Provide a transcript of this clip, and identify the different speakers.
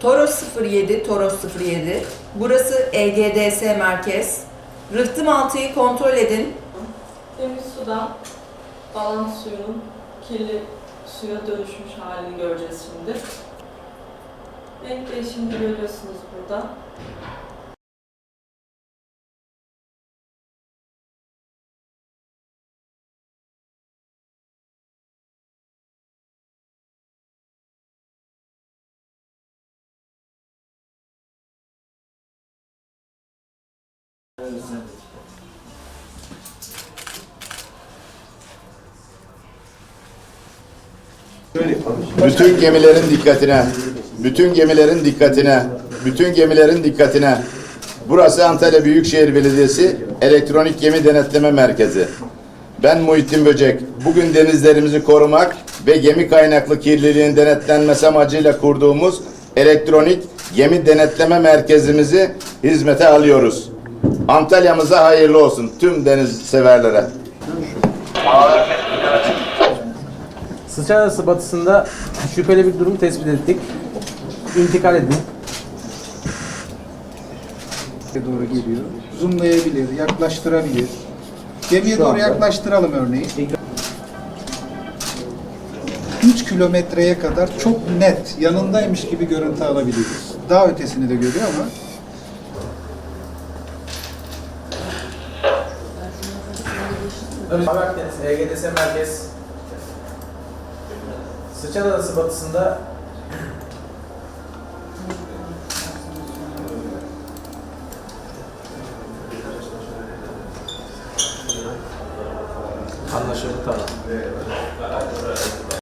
Speaker 1: Toros 07, Toros 07. Burası EGDS merkez. Rıhtım altıyı kontrol edin.
Speaker 2: Temiz sudan balans suyunun kirli suya dönüşmüş halini göreceğiz şimdi. Renk değişimini görüyorsunuz burada.
Speaker 3: Bütün gemilerin dikkatine, bütün gemilerin dikkatine, bütün gemilerin dikkatine. Burası Antalya Büyükşehir Belediyesi Elektronik Gemi Denetleme Merkezi. Ben Muhittin Böcek. Bugün denizlerimizi korumak ve gemi kaynaklı kirliliğin denetlenmesi amacıyla kurduğumuz elektronik gemi denetleme merkezimizi hizmete alıyoruz. Antalya'mıza hayırlı olsun tüm deniz severlere.
Speaker 4: Sıçan Adası batısında şüpheli bir durum tespit ettik. İntikal edin.
Speaker 5: doğru geliyor. Zoomlayabilir, yaklaştırabilir. Gemiye doğru yaklaştıralım örneği. 3 kilometreye kadar çok net, yanındaymış gibi görüntü alabiliriz. Daha ötesini de görüyor ama
Speaker 4: Akdeniz, EGDS merkez. Sıçan Adası batısında Anlaşıldı tamam.